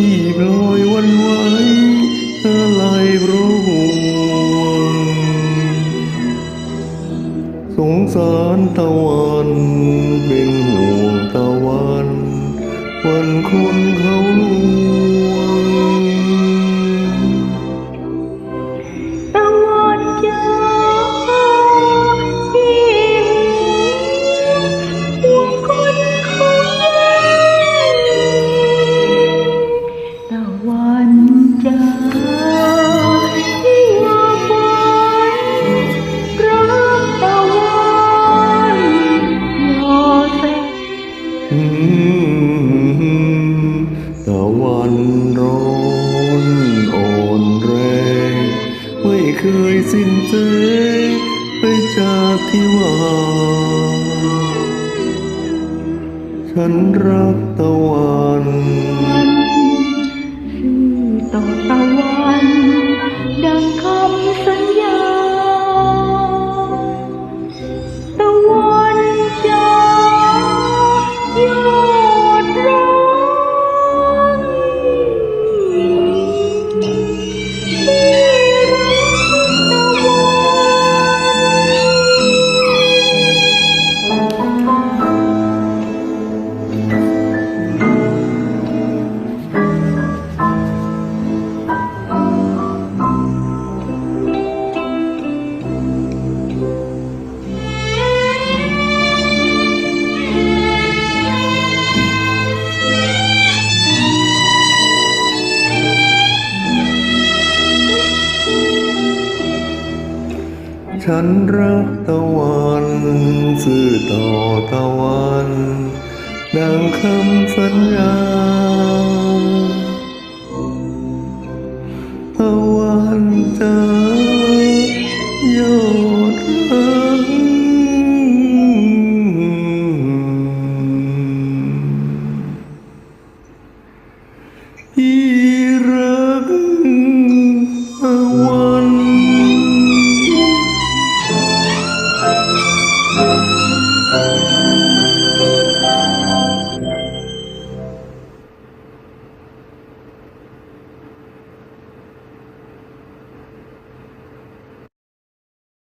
ที่ลอยวันไหวอะไรรู้สงสารตะวันเป็นห่วงตะวัน วันคนเขาลวง เคยสิ้นใจไปจากที่ว่า ฉันรักตะวันชื่อต่อตะวัน ฉันรักตะวันสื่อต่อตะวัน ดังคำสัญญาตะวันจ้า